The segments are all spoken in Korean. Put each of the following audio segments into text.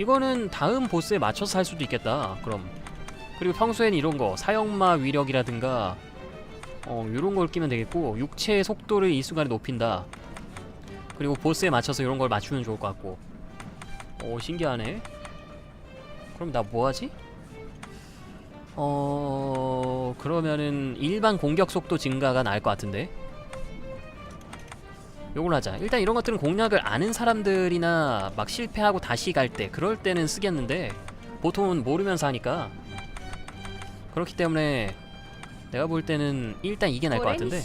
이거는 다음 보스에 맞춰서 할 수도 있겠다. 그럼 그리고 평소엔 이런 거 사형마 위력이라든가 어 요런 걸 끼면 되겠고 육체의 속도를 이 순간에 높인다. 그리고 보스에 맞춰서 이런 걸 맞추면 좋을 것 같고. 오 신기하네. 그럼 나 뭐 하지? 어 그러면은 일반 공격 속도 증가가 나을 것 같은데. 요걸 하자. 일단 이런 것들은 공략을 아는 사람들이나 막 실패하고 다시 갈 때 그럴 때는 쓰겠는데 보통은 모르면서 하니까. 그렇기 때문에 내가 볼 때는 일단 이게 나을 것 같은데.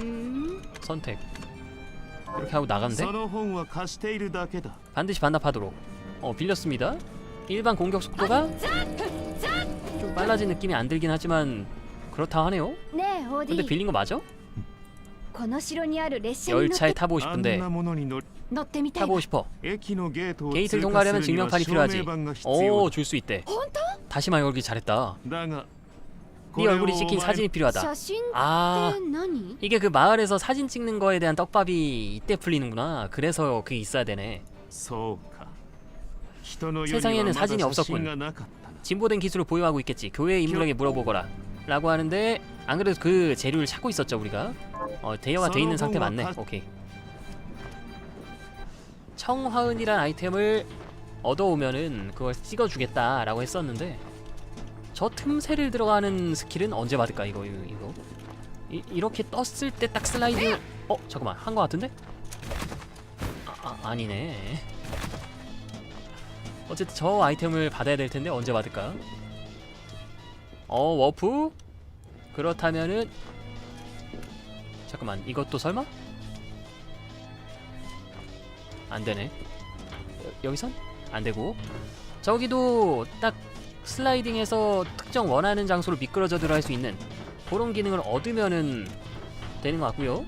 음. 선택. 이렇게 하고 나가면 반드시 반납하도록. 어 빌렸습니다. 일반 공격 속도가 좀 빨라진 느낌이 안 들긴 하지만 그렇다 하네요. 근데 빌린 거 맞아? この城にある列車に乗っ 열차에 て 타보고 あん 싶은데 なものに乗り乗ってみたいわ 타보고 싶어 駅のゲートを 게이트를 通過 통과하려면 するには 증명판이 証 필요하지 明版が必要 오 だ 줄 수 있대 本当 다시마 열기 잘했다 だが 네 얼굴이 찍힌 사진이 필요하다 写真っ 아 て何 이게 그 마을에서 사진 찍는 거에 대한 떡밥이 이때 풀리는구나 그래서 그게 있어야 되네 そうか人の世に 세상에는 はまだ 사진이 写 없었군 真がなかったな 진보된 기술을 보유하고 있겠지 교회 인물에게 물어보거라 라고 하는데 안 그래도 그 재료를 찾고 있었죠 우리가 어 대여가 돼 있는 상태 맞네 오케이 청화은이란 아이템을 얻어오면은 그걸 찍어주겠다 라고 했었는데 저 틈새를 들어가는 스킬은 언제 받을까 이거 이거. 이, 이렇게 떴을 때 딱 슬라이드 어 잠깐만 한 거 같은데 아, 아 아니네 어쨌든 저 아이템을 받아야 될 텐데 언제 받을까? 어 워프? 그렇다면은 잠깐만 이것도 설마? 안되네. 여, 기선? 안되고. 저기도 딱 슬라이딩에서 특정 원하는 장소로 미끄러져들어 할 수 있는 그런 기능을 얻으면은 되는 것 같고요.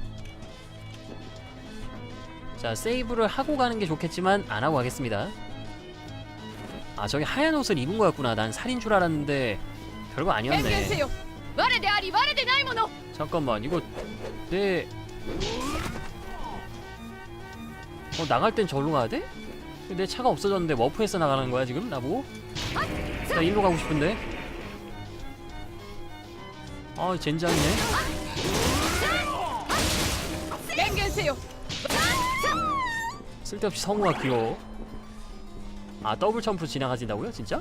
자 세이브를 하고 가는 게 좋겠지만 안 하고 가겠습니다. 아 저기 하얀 옷을 입은 거였구나. 난 살인 줄 알았는데 별거 아니었네. 잠깐만 이거 내 어, 나갈 땐 절로 가야 돼? 내 차가 없어졌는데 워프해서 나가는 거야 지금? 나보고? 나 일로 가고 싶은데. 아 젠장이네. 땡겨세요. 쓸데없이 성우가 귀여워. 아 더블 점프 지나가진다고요 진짜?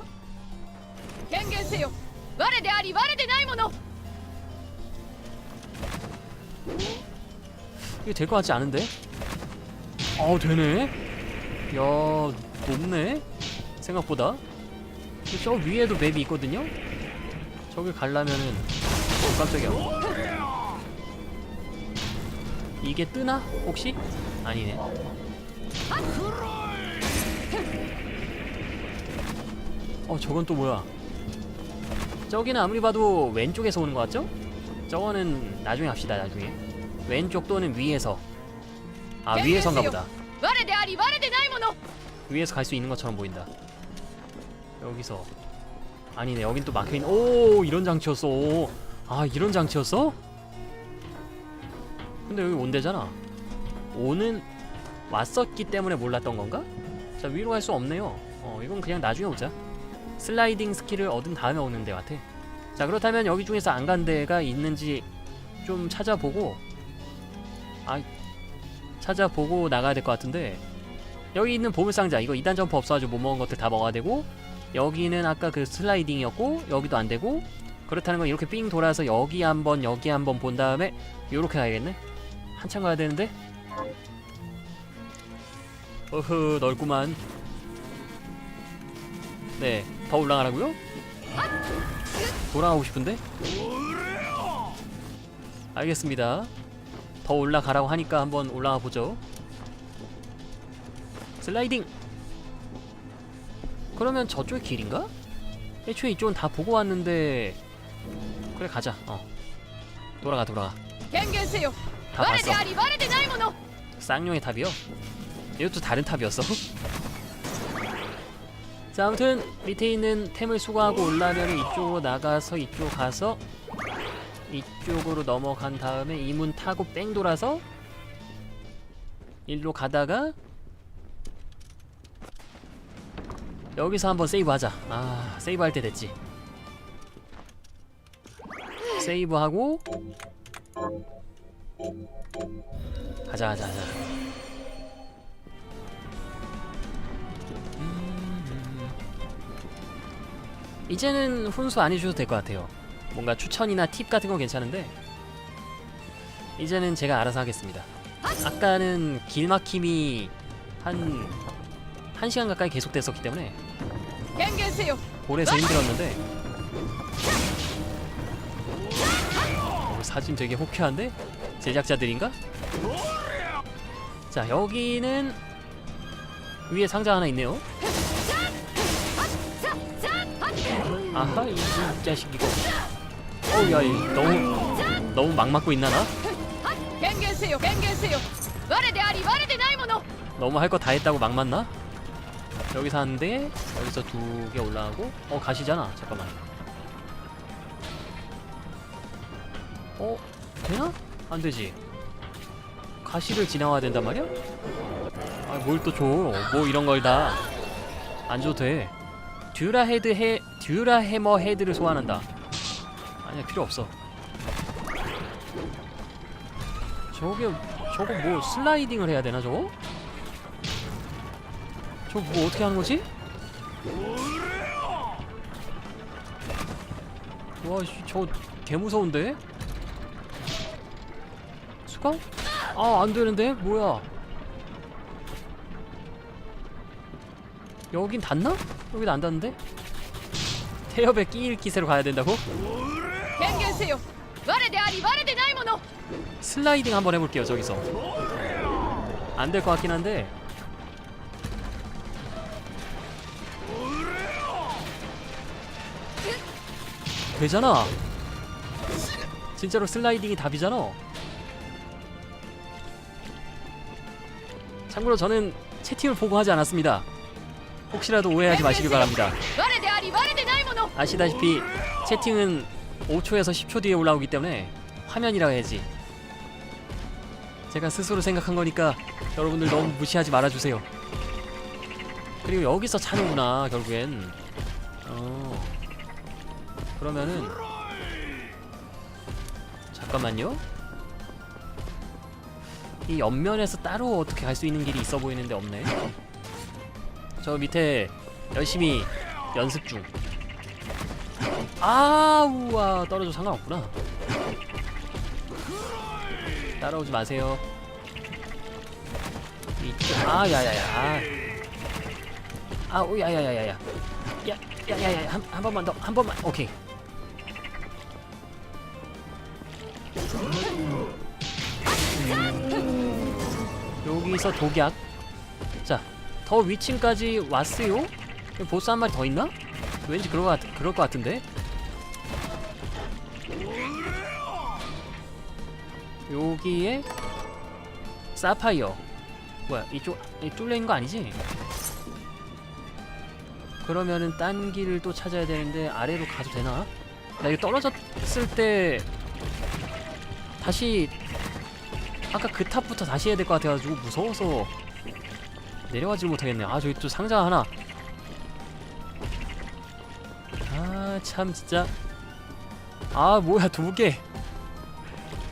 땡겨세요. 말에 대아리 말에 대나이모노. 이게 될 것 같지 않은데? 어 되네. 야 높네. 생각보다. 저 위에도 맵이 있거든요. 저길 가려면은 어 깜짝이야. 이게 뜨나 혹시? 아니네. 어 저건 또 뭐야? 저기는 아무리 봐도 왼쪽에서 오는 것 같죠? 저거는 나중에 합시다 나중에. 왼쪽 또는 위에서. 아 위에서인가 보다. 위에서 갈 수 있는 것처럼 보인다. 여기서. 아니네 여긴 또 막혀있는 오 이런 장치였어. 오. 아 이런 장치였어? 근데 여기 온대잖아. 오는 왔었기 때문에 몰랐던 건가? 자 위로 갈 수 없네요. 어 이건 그냥 나중에 오자. 슬라이딩 스킬을 얻은 다음에 오는 데 같아. 자 그렇다면 여기 중에서 안 간 데가 있는지 좀 찾아보고 아 찾아보고 나가야 될 것 같은데 여기 있는 보물상자 이거 2단 점프 없어가지고 못 먹은 것들 다 먹어야 되고 여기는 아까 그 슬라이딩이었고 여기도 안 되고 그렇다는 건 이렇게 삥 돌아서 여기 한번 여기 한번 본 다음에 요렇게 가야겠네? 한참 가야 되는데? 어흐 넓구만. 네더 올라가라고요? 돌아가고 싶은데? 알겠습니다. 더 올라가라고 하니까 한번 올라가 보죠. 슬라이딩! 그러면 저쪽 길인가? 애초에 이쪽은 다 보고 왔는데 그래 가자 어 돌아가 돌아가 다 봤어 쌍용의 탑이요? 이것도 다른 탑이었어? 자 아무튼 밑에 있는 템을 수거하고 올라면 이쪽으로 나가서 이쪽 가서 이쪽으로 넘어간 다음에 이 문 타고 뺑 돌아서 일로 가다가 여기서 한번 세이브하자. 아 세이브할 때 됐지. 세이브하고 가자 가자 가자. 이제는 훈수 안 해주셔도 될 것 같아요 뭔가 추천이나 팁 같은 건 괜찮은데 이제는 제가 알아서 하겠습니다 아까는 길 막힘이 한 1시간 가까이 계속됐었기 때문에 볼에서 힘들었는데 오, 사진 되게 호쾌한데? 제작자들인가? 자 여기는 위에 상자 하나 있네요 아하 이, 이 자식 이거 어우야 이 너무 너무 막 맞고 있나 나? 権限せよ権限せよ我であり我でないもの 너무 할 거 다 했다고 막 맞나? 여기서 한대 여기서 두 개 올라가고 어 가시잖아 잠깐만 어? 되나? 안 되지 가시를 지나와야 된단 말이야? 아 뭘 또 줘 뭐 이런 걸 다 안 줘도 돼 듀라 헤드 해 듀라 해머 헤드를 소환한다 아니야 필요 없어 저게 저거 뭐 슬라이딩을 해야 되나 저거? 저뭐 어떻게 하는 거지? 와, 씨, 저개 무서운데? 수가? 아, 안 되는데? 뭐야? 여긴 닿나? 여긴 안 닿는데? 태엽에 끼일 기세로 가야 된다고? 権限せよ我であり我でないもの 슬라이딩 한번 해볼게요, 저기서. 안 될 것 같긴 한데. 되잖아. 진짜로 슬라이딩이 답이잖아. 참고로 저는 채팅을 보고 하지 않았습니다. 혹시라도 오해하지 마시길 바랍니다. 아시다시피 채팅은 5초에서 10초 뒤에 올라오기 때문에 화면이라 해야지. 제가 스스로 생각한 거니까 여러분들 너무 무시하지 말아주세요. 그리고 여기서 자는구나 결국엔. 어. 그러면은 잠깐만요. 이 옆면에서 따로 어떻게 갈 수 있는 길이 있어 보이는데 없네. 저 밑에 열심히 연습 중. 아 우와 떨어져 상관없구나. 따라오지 마세요. 이쪽 아 야야야. 아우 야야야야야. 야 야야야 한, 한 번만 더 한 번만 오케이. 음. 여기서 독약. 자 더 위층까지 왔어요 보스 한 마리 더 있나? 왠지 그럴 것, 같, 그럴 것 같은데? 여기에 사파이어 뭐야 이쪽 이 뚫려 있는 거 아니지? 그러면은 딴 길을 또 찾아야 되는데 아래로 가도 되나? 나 이거 떨어졌을 때 다시 아까 그 탑부터 다시 해야 될 것 같아가지고 무서워서 내려가질 못하겠네. 아 저기 또 상자 하나. 아 참 진짜. 아 뭐야 두개.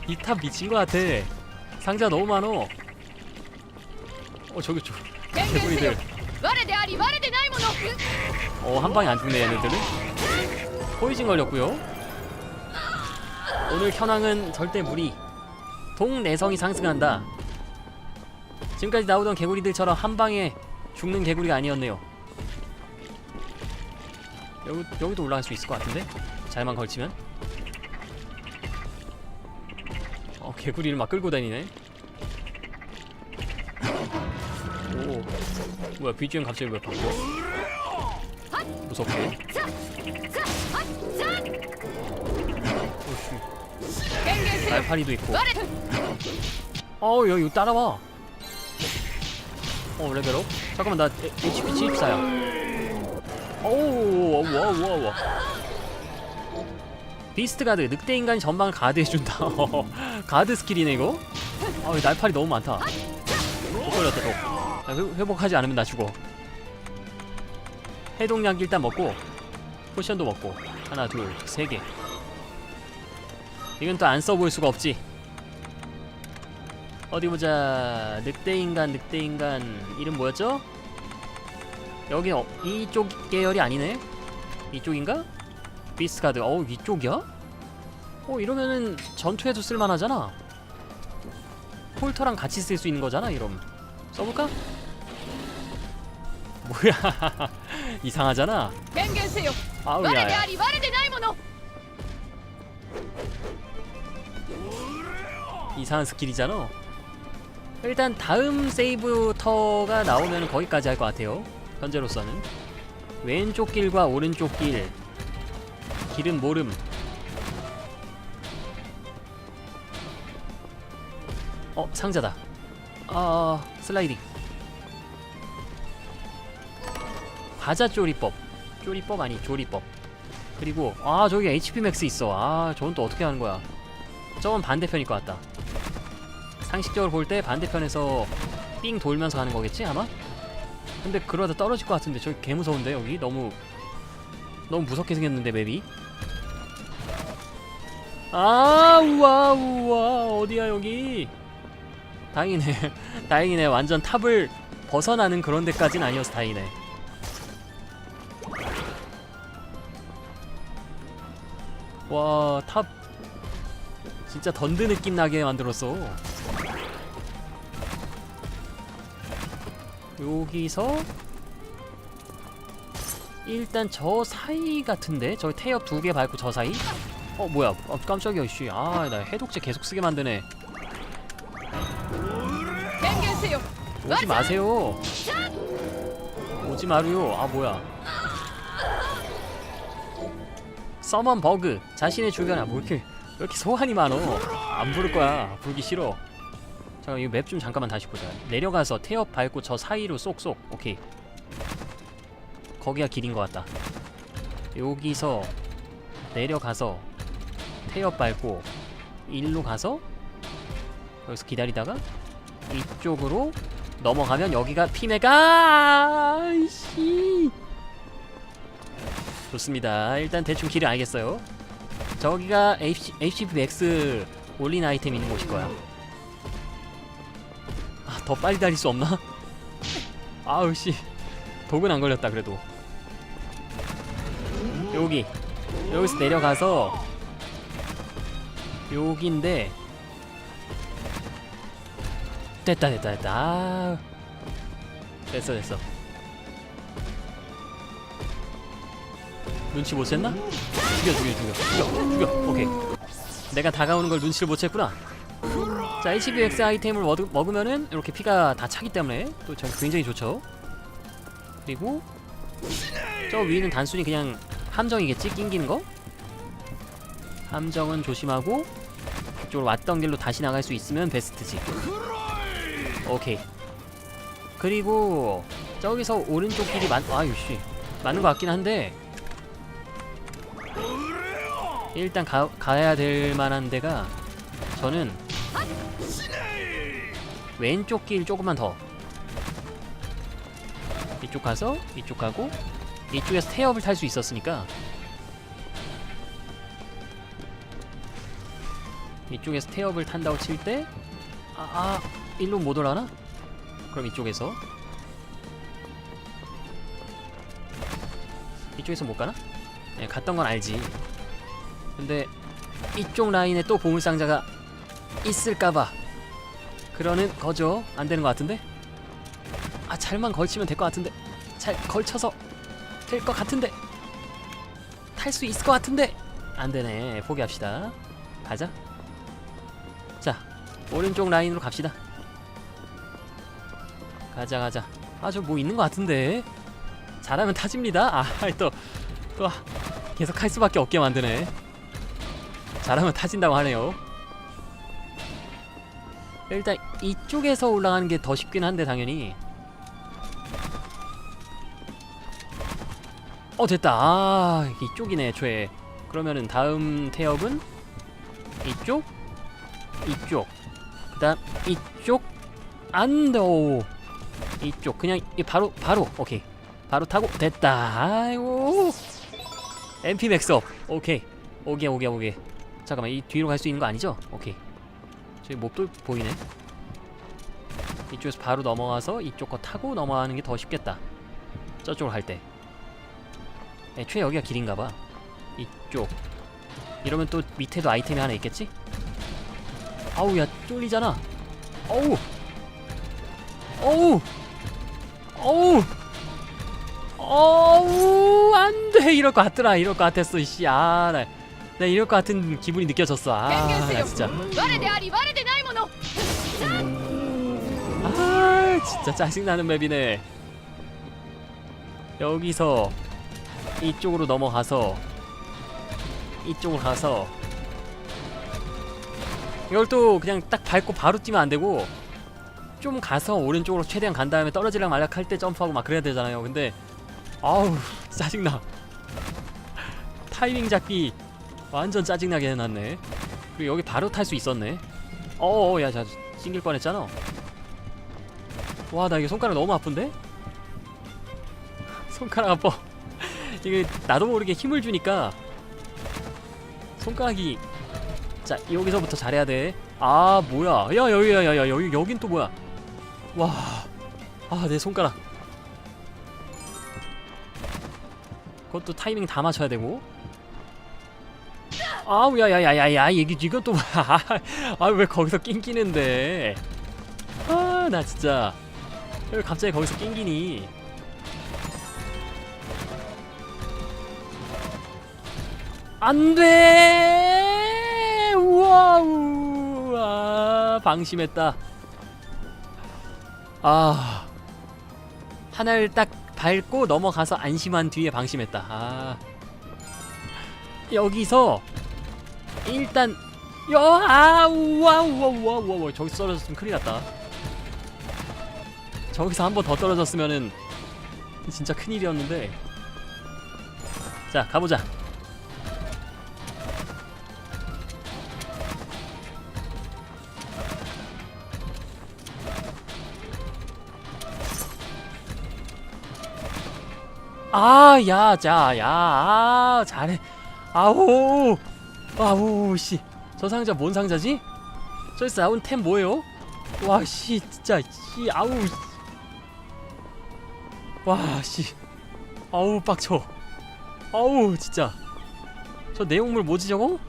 이 탑 미친 것 같아. 상자 너무 많어. 어 저기 저 개구리들. 어한 방에 안 죽네 얘네들은. 포이징 걸렸고요. 오늘 현황은 절대 무리. 동내성이 상승한다. 지금까지 나오던 개구리들처럼 한방에 죽는 개구리가 아니었네요. 여기, 여기도 올라갈 수 있을 것 같은데? 잘만 걸치면? 어 개구리를 막 끌고 다니네. 오 뭐야 BGM 갑자기 왜 바꿔 무섭게. 날파리도 있고. 어우 여기 따라와. 어 레벨업? 잠깐만 나 에- HP 74야. 오우 우와 우 와 우와 비스트 가드 늑대 인간이 전방을 가드해준다. 가드 스킬이네 이거? 아이 날파리 너무 많다. 못 걸렸다 또. 야, 회- 회복하지 않으면 나 죽어. 해독약 일단 먹고 포션도 먹고. 하나 둘 세 개. 이건 또 안 써볼 수가 없지 어디 보자. 늑대인간, 늑대인간. 이름 뭐였죠? 여기 어, 이쪽 계열이 아니네? 이쪽인가? 비스가드. 어우, 이쪽이야? 어, 이러면은 전투에도 쓸만하잖아. 폴터랑 같이 쓸 수 있는 거잖아, 이럼. 써볼까? 뭐야. 이상하잖아. 아우야. 이상한 스킬이잖아. 일단 다음 세이브 터가 나오면 거기까지 할 것 같아요. 현재로서는. 왼쪽 길과 오른쪽 길. 길은 모름. 어 상자다. 아 슬라이딩. 과자 조리법. 조리법 아니 조리법. 그리고 아 저기 HP 맥스 있어. 아 저건 또 어떻게 하는 거야? 저건 반대편일 것 같다 상식적으로 볼 때 반대편에서 삥 돌면서 가는 거겠지 아마? 근데 그러다 떨어질 것 같은데 저기 개 무서운데 여기? 너무 너무 무섭게 생겼는데 맵이? 아 우와 우와 어디야 여기? 다행이네. 다행이네. 완전 탑을 벗어나는 그런 데까진 아니어서 다행이네. 와탑 진짜 던드 느낌 나게 만들었어 여기서 일단 저 사이 같은데? 저 태엽 두 개 밟고 저 사이? 어 뭐야? 어, 깜짝이야 씨. 아나 해독제 계속 쓰게 만드네. 오지 마세요. 오지 마루요. 아 뭐야? 서먼 버그. 자신의 주변 아뭐 이렇게 왜 이렇게 소환이 많어? 안 부를 거야. 부르기 싫어. 잠깐 이맵 좀 잠깐만 다시 보자. 내려가서 태엽 밟고 저 사이로 쏙쏙. 오케이. 거기가 길인 것 같다. 여기서 내려가서 태엽 밟고 일로 가서 여기서 기다리다가 이쪽으로 넘어가면 여기가 피메가! 아이씨! 좋습니다. 일단 대충 길을 알겠어요. 저기가 HP 맥스 올린 아이템 있는 곳일 거야. 아, 더 빨리 달릴 수 없나? 아우 씨. 독은 안 걸렸다 그래도. 여기. 여기서 내려가서. 여기인데. 됐다 됐다 됐다. 아, 됐어 됐어. 눈치 못 챘나? 죽여 죽여 죽여. 죽여 죽여. 오케이. 내가 다가오는 걸 눈치를 못 챘구나 자 HBX 아이템을 먹, 먹으면은 이렇게 피가 다 차기 때문에 또 저- 굉장히 좋죠. 그리고 저 위는 단순히 그냥 함정이겠지 낑기는 거? 함정은 조심하고 이쪽으로 왔던 길로 다시 나갈 수 있으면 베스트지. 오케이. 그리고 저기서 오른쪽 길이 맞 아유 씨. 맞는 것 같긴 한데 일단 가, 가야 될 만한 데가 저는 왼쪽 길 조금만 더 이쪽 가서 이쪽 가고 이쪽에서 태엽을 탈 수 있었으니까 이쪽에서 태엽을 탄다고 칠 때 아, 아 일로 못 올라나? 그럼 이쪽에서 이쪽에서 못 가나? 네, 갔던 건 알지. 근데 이쪽 라인에 또 보물상자가 있을까봐 그러는 거죠. 안 되는 것 같은데? 아 잘만 걸치면 될 것 같은데 잘 걸쳐서 될 것 같은데 탈 수 있을 것 같은데 안 되네. 포기합시다. 가자. 자 오른쪽 라인으로 갑시다. 가자 가자. 아 저 뭐 있는 것 같은데 잘하면 타집니다. 아또또 또 계속 할 수밖에 없게 만드네. 잘하면 타진다고 하네요. 일단 이쪽에서 올라가는 게 더 쉽긴 한데 당연히. 어 됐다. 아 이쪽이네 애초에. 그러면은 다음 태엽은 이쪽, 이쪽, 그 다음 이쪽 안돼. 오. 이쪽 그냥 이 바로 바로 오케이 바로 타고 됐다 아이고 MP 맥스업 오케이 오게 오게 오게 잠깐만 이 뒤로 갈 수 있는 거 아니죠? 오케이 저기 몹도 보이네. 이쪽에서 바로 넘어가서 이쪽 거 타고 넘어가는 게 더 쉽겠다. 저쪽으로 갈 때. 애초에 여기가 길인가봐. 이쪽. 이러면 또 밑에도 아이템이 하나 있겠지? 아우 야 쫄리잖아. 어우! 어우! 어우! 어우! 안돼! 이럴 것 같더라. 이럴 것 같았어 씨아나 나 이럴 것 같은 기분이 느껴졌어. 아, 나 진짜. 아, 진짜 짜증나는 맵이네. 여기서 이쪽으로 넘어가서 이쪽으로 가서 이걸 또 그냥 딱 밟고 바로 뛰면 안 되고 좀 가서 오른쪽으로 최대한 간 다음에 떨어지랑 말락할 때 점프하고 막 그래야 되잖아요. 근데 아우 짜증나. 타이밍 잡기 완전 짜증나게 해놨네. 그리고 여기 바로 탈 수 있었네. 어어 야자 찡길 뻔했잖아. 와 나 이거 손가락 너무 아픈데? 손가락 아파. 이게 나도 모르게 힘을 주니까 손가락이 자 여기서부터 잘해야 돼아 뭐야. 야 여기 야 야야 여기 여긴 또 뭐야. 와아 내 손가락. 그것도 타이밍 다 맞춰야 되고 아우 야야야야야 이게 이건 또 뭐야 아왜 거기서 낑기는데? 아 나 진짜. 왜 갑자기 거기서 낑기니? 안돼! 와우! 아 방심했다. 아. 하나를 딱 밟고 넘어가서 안심한 뒤에 방심했다. 아. 여기서 일단 여 아우 와 우 와 우 와 우 와우 저기서 떨어졌으면 큰일 났다. 저기서 한 번 더 떨어졌으면은 진짜 큰일이었는데. 자 가보자. 아, 야, 자, 야, 아, 잘해. 아우, 아우, 씨. 저 상자 뭔 상자지? 저기서 나온 템 뭐예요? 와, 씨, 진짜, 씨, 아우. 와, 씨. 아우, 빡쳐. 아우, 진짜. 저 내용물 뭐지, 저거?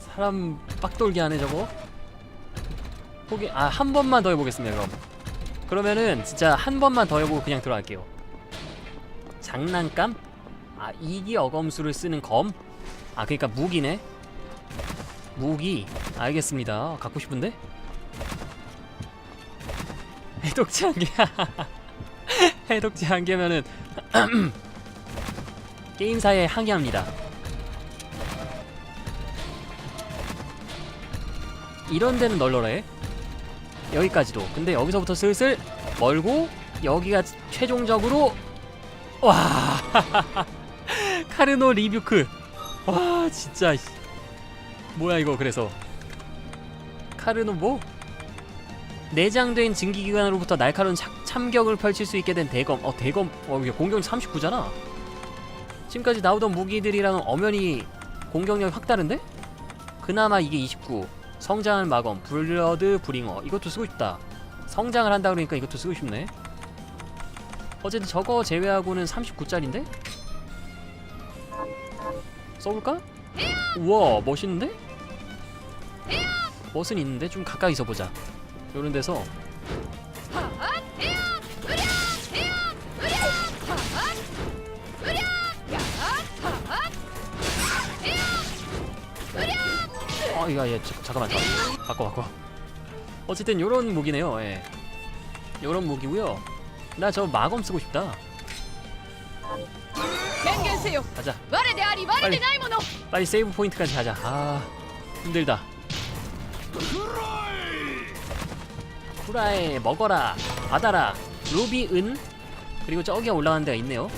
사람 빡돌게 하네, 저거. 포기, 아, 한 번만 더 해보겠습니다, 그럼. 그러면은, 진짜 한 번만 더 해보고 그냥 들어갈게요. 장난감? 아 이기 어검수를 쓰는 검? 아 그러니까 무기네 무기 알겠습니다 갖고 싶은데? 해독제 한 개. 해독제 한 개면은 게임사에 항의합니다. 이런 데는 널널해. 여기까지도. 근데 여기서부터 슬슬 멀고 여기가 최종적으로 와 카르노 리뷰크 와 진짜 씨. 뭐야 이거 그래서. 카르노 뭐? 내장된 증기기관으로부터 날카로운 차- 참격을 펼칠 수 있게 된 대검. 어 대검 어 이게 공격력 39잖아. 지금까지 나오던 무기들이랑 엄연히 공격력이 확 다른데? 그나마 이게 29 성장한 마검 블러드 브링어. 이것도 쓰고 싶다. 성장을 한다 그러니까 이것도 쓰고 싶네. 어쨌든 저거 제외하고는 39짜린데? 써볼까? 우와 멋있는데? 멋은 있는데? 좀 가까이서 보자. 요런 데서. 아 이거 얘 자, 잠깐만 잠깐만. 바꿔 바꿔. 어쨌든 요런 무기네요 예. 요런 무기고요. 나 저 마검 쓰고 싶다 맹견세요. 가자. 말에 대하리 말에 대나이 모노. 빨리 세이브 포인트까지 가자. 아 힘들다. 후라이 먹어라 받아라 루비 은 그리고 저기 올라가는 데가 있네요.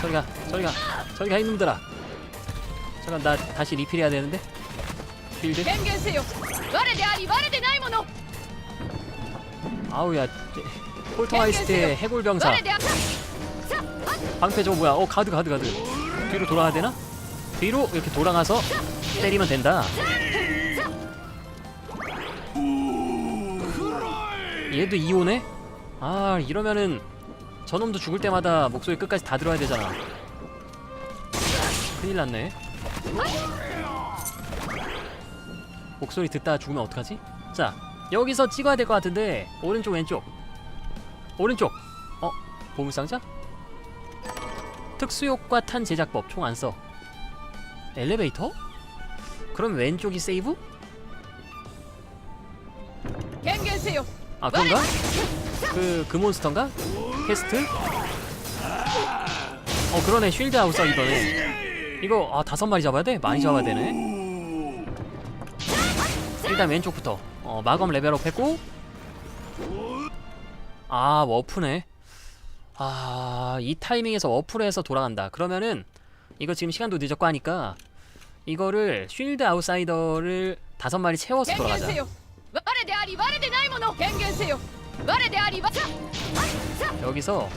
저리가 저리가 저리가 이놈들아. 잠깐 나 다시 리필해야 되는데. 빌드. 맹견세요. 말에 대하리 말에 대나이 모노. 아우야 홀터와이스트의 해골병사. 방패 저거 뭐야 어 가드 가드 가드 뒤로 돌아가야 되나? 뒤로 이렇게 돌아가서 때리면 된다 얘도 이오네? 아 이러면은 저놈도 죽을 때마다 목소리 끝까지 다 들어야 되잖아 큰일 났네 목소리 듣다가 죽으면 어떡하지? 자 여기서 찍어야 될 것 같은데 오른쪽 왼쪽 오른쪽 어? 보물상자? 특수효과 탄 제작법 총 안 써. 엘리베이터? 그럼 왼쪽이 세이브? 갱겐세요. 아 그런가? 그그 그 몬스터인가? 캐스트? 어 그러네 쉴드 하우스 이번에 이거 아 다섯 마리 잡아야 돼? 많이 잡아야 되네. 일단 왼쪽부터 어 마검 레벨업 했고 아 워프네. 아, 이 타이밍에서 어플에서 돌아간다. 그러면은 이거 지금 시간도 늦었고 하니까 이거를 쉴드 아웃사이더를 다섯 마리 채워서 돌아가자. 여기서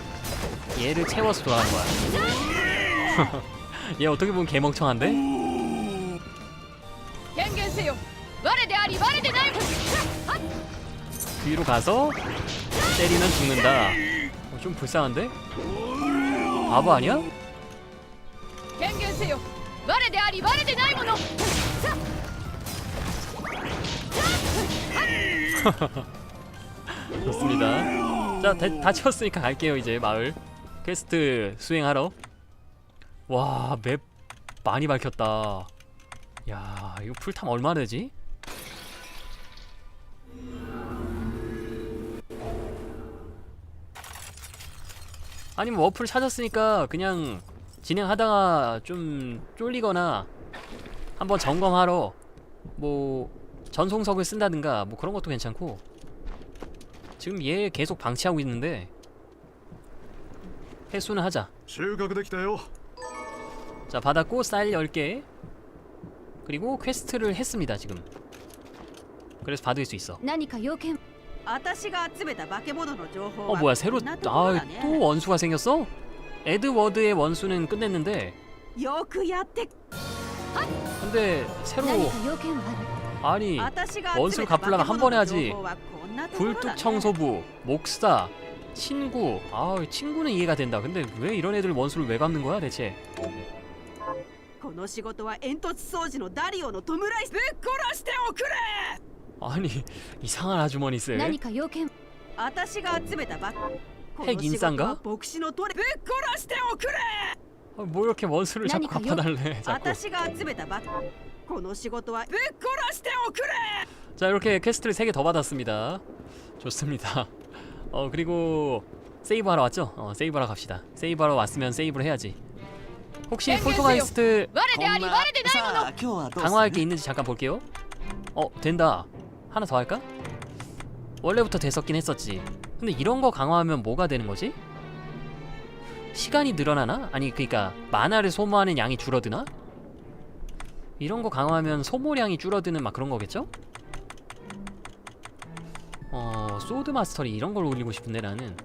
얘를 채워서 돌아간 거야. 얘 어떻게 보면 개멍청한데? 뒤로 가서 때리면 죽는다. 좀 불쌍한데? 바보 아니야? 좋습니다 자, 다, 다 채웠으니까 갈게요 이제 마을 퀘스트 수행하러 와 맵 많이 밝혔다 야 이거 풀탐 얼마 되지? 아니면 워프를 찾았으니까 그냥 진행하다가 좀 쫄리거나 한번 점검하러 뭐 전송석을 쓴다든가 뭐 그런 것도 괜찮고. 지금 얘 계속 방치하고 있는데 해수는 하자. 자 받았고 쌀 10개. 그리고 퀘스트를 했습니다 지금. 그래서 받을 수 있어. 何か要件私が集めた化け物の情報 어 は 뭐야 こ 새로 んなところだ 아 ね 또 원수가 생겼어? 에드워드의 원수는 끝냈는데 よくやって 근데 새로 要件はある 아니 私が 원수를 集めた化け 갚으려면 한 번에 物の 하지 情報はこんなところだ 굴뚝 ね 청소부 목사 친구 아 친구는 이해가 된다 근데 왜 이런 애들 원수를 왜 갚는 거야 대체 この仕事は煙突掃除のダリオの弔いぶっ殺しておくれ 아니 이상한 아주머니세 何か要件私が集めたばこの 핵 仕事 인싸인가? は牧師のトレぶっ殺しておくれ 아, 뭐 이렇게 원수를 자꾸何かよ 갚아달래 자꾸 私が集めたばこの仕事はぶっ殺しておくれ 자 이렇게 퀘스트를 3개 더 받았습니다 좋습니다 어 그리고 세이브하러 왔죠? 어 세이브하러 갑시다 세이브하러 왔으면 세이브를 해야지 혹시 땡겨주세요. 폴토가이스트 我であり我でないものさあ今日はどうする 강화할 게 있는지 잠깐 볼게요 어 된다 하나 더 할까? 원래부터 됐었긴 했었지 근데 이런 거 강화하면 뭐가 되는 거지? 시간이 늘어나나? 아니 그니까 만화를 소모하는 양이 줄어드나? 이런 거 강화하면 소모량이 줄어드는 막 그런 거겠죠? 어 소드 마스터리 이런 걸 올리고 싶은데 나는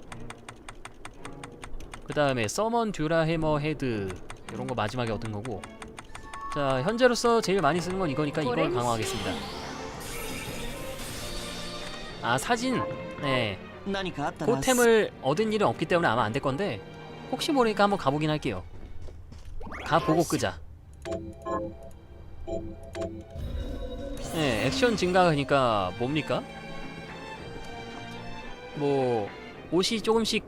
그 다음에 서먼 듀라 해머 헤드 이런 거 마지막에 얻은 거고 자 현재로서 제일 많이 쓰는 건 이거니까 이걸. 강화하겠습니다 아 사진. 네. 보템을 얻은 일은 없기 때문에 아마 안 될 건데 혹시 모르니까 한번 가보긴 할게요. 가보고 끄자. 네 액션 증가하니까 그러니까 뭡니까? 뭐 옷이 조금씩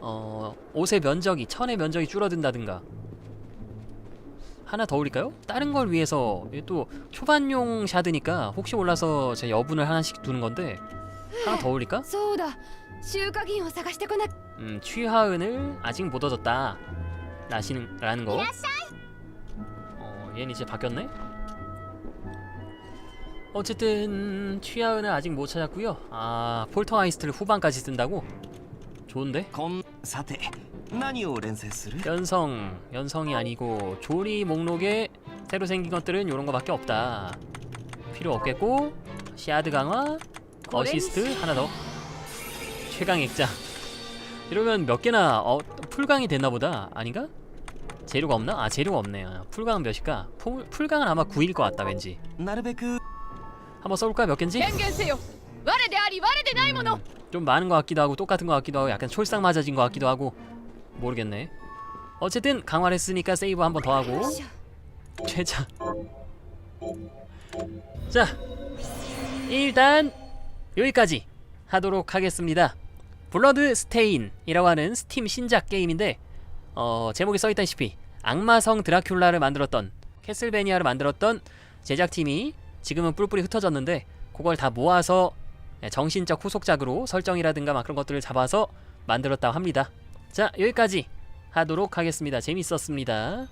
어 옷의 면적이 천의 면적이 줄어든다든가. 하나 더 올릴까요? 다른 걸 위해서. 또 초반용 샤드니까 혹시 몰라서 제 여분을 하나씩 두는 건데. 하나 더 올릴까? そうだ収穫銀を探してこな 음, 취하은을 아직 못 얻었다. 라시는 라는 거. 어, 얘는 이제 바뀌었네. 어쨌든 취하은을 아직 못 찾았고요. 아, 폴터하이스트를 후반까지 쓴다고? 좋은데? こんさて何を連成する 연성, 연성이 아니고 조리 목록에 새로 생긴 것들은 이런 거밖에 없다. 필요 없겠고 샤드 강화, 어시스트 하나 더. 최강 액자. 이러면 몇 개나 어, 풀강이 됐나 보다. 아닌가? 재료가 없나? 아 재료가 없네요. 풀강은 몇일까? 풀, 풀강은 아마 9일 것 같다 왠지. 한번 써볼까 몇 갠지? 음, 좀 많은 것 같기도 하고 똑같은 것 같기도 하고 약간 촐싹 맞아진 것 같기도 하고. 모르겠네. 어쨌든 강화를 했으니까 세이브 한번 더 하고. 최자 자 일단 여기까지 하도록 하겠습니다 블러드 스테인이라고 하는 스팀 신작 게임인데 어 제목에 써있다시피 악마성 드라큘라를 만들었던 캐슬베니아를 만들었던 제작팀이 지금은 뿔뿔이 흩어졌는데 그걸 다 모아서 네, 정신적 후속작으로 설정이라든가 막 그런 것들을 잡아서 만들었다고 합니다. 자 여기까지 하도록 하겠습니다. 재밌었습니다.